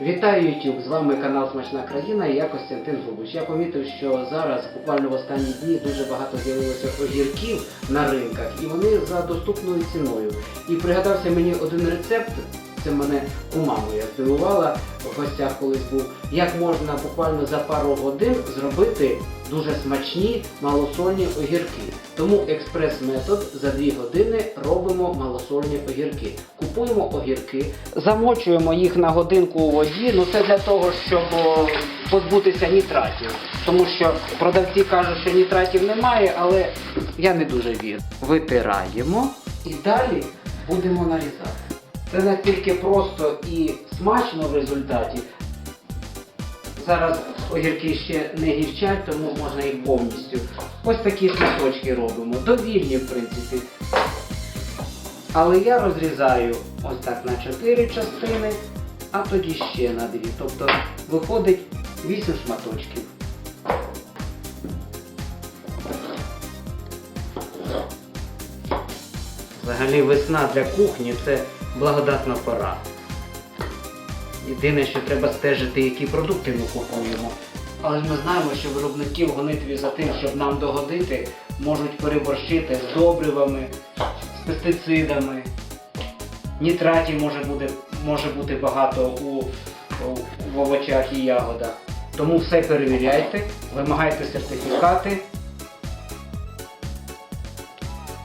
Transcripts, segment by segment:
Вітаю YouTube! З вами канал Смачна країна і я Костянтин Зубич. Я помітив, що зараз буквально в останні дні дуже багато з'явилося огірків на ринках, і вони за доступною ціною. І пригадався мені один рецепт. Це мене кума моя здивувала в гостях колись був. Як можна буквально за пару годин зробити дуже смачні малосольні огірки. Тому експрес-метод за 2 години робимо малосольні огірки. Купуємо огірки, замочуємо їх на годинку у воді. Ну це для того, щоб позбутися нітратів. Тому що продавці кажуть, що нітратів немає, але я не дуже вірю. Витираємо і далі будемо нарізати. Це настільки просто і смачно в результаті. Зараз огірки ще не гірчать, тому можна їх повністю. Ось такі шматочки робимо. Довільні, в принципі. Але я розрізаю ось так на 4 частини, а тоді ще на 2. Тобто виходить 8 шматочків. Взагалі весна для кухні це благодатна пора. Єдине, що треба стежити, які продукти ми купуємо. Але ж ми знаємо, що виробники в гонитві за тим, щоб нам догодити, можуть переборщити з добривами, з пестицидами. Нітратів може бути, може бути багато у, у, в овочах і ягодах. Тому все перевіряйте, вимагайте сертифікати.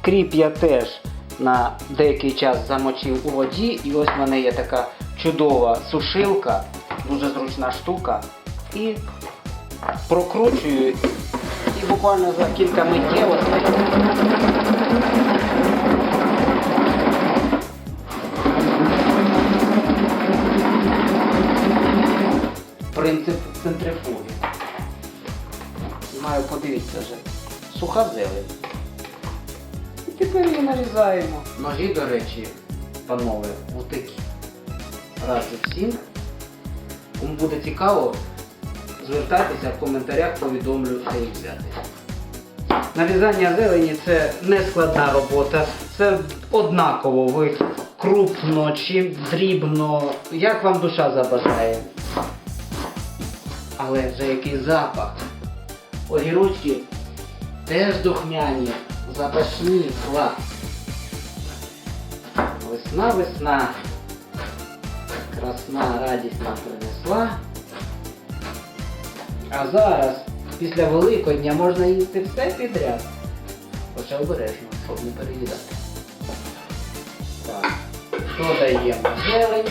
Кріп я теж на деякий час замочив у воді, і ось в мене є така чудова сушилка, дуже зручна штука. І прокручую і буквально за кілька миттєвостей. Принцип центрифуги. Маю, подивіться вже. Суха зелень. І тепер її нарізаємо. Ножі, до речі, панове, отакі. Раджу всім. Кому буде цікаво, звертайтеся в коментарях, повідомлю, де їх взяти. Нарізання зелені це не складна робота, це однаково. Ви крупно чи дрібно, як вам душа забажає. Але вже який запах. Огірочки теж духмяні, запашні, клас. Весна, весна. Красна радість нам принесла. А зараз, після Великодня, можна їсти все підряд. Хоча обережно, щоб не переїдати. Так. Додаємо зелень.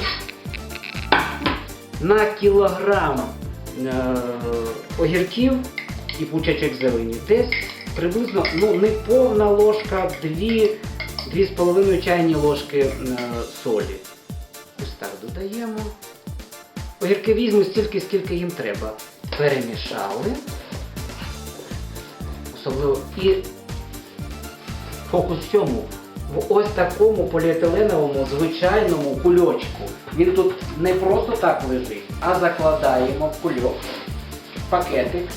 На кілограм е, огірків і пучачок зелені. Десь приблизно ну, не повна ложка, дві, дві з половиною чайні ложки е, солі. Ось так додаємо. Огірки візьмуть стільки, скільки їм треба. Перемішали. Особливо і фокус в чому? В ось такому поліетиленовому звичайному кульочку. Він тут не просто так лежить, а закладаємо в кульок. Пакетик.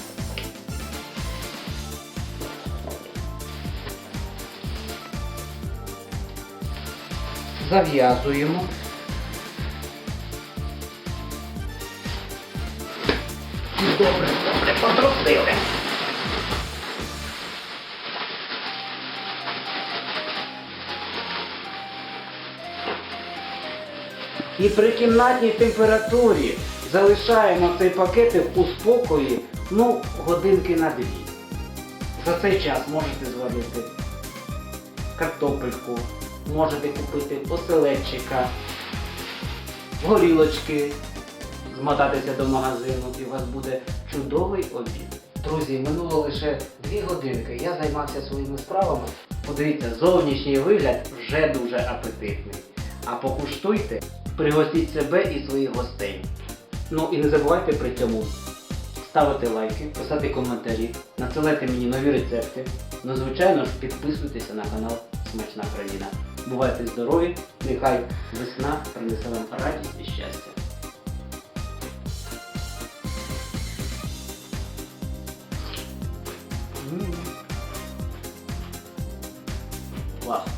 Зав'язуємо. І добре, добре потрусили. І при кімнатній температурі залишаємо цей пакетик у спокої, ну, годинки на дві. За цей час можете зварити картопельку, можете купити оселедчика, горілочки, змотатися до магазину і у вас буде чудовий обід. Друзі, минуло лише дві годинки. Я займався своїми справами. Подивіться, зовнішній вигляд вже дуже апетитний. А покуштуйте, пригостіть себе і своїх гостей. Ну і не забувайте при цьому ставити лайки, писати коментарі, надсилайте мені нові рецепти. Ну, звичайно ж, підписуйтеся на канал смачна країна. Бувайте здорові, нехай весна принесе вам радість і щастя. Клас!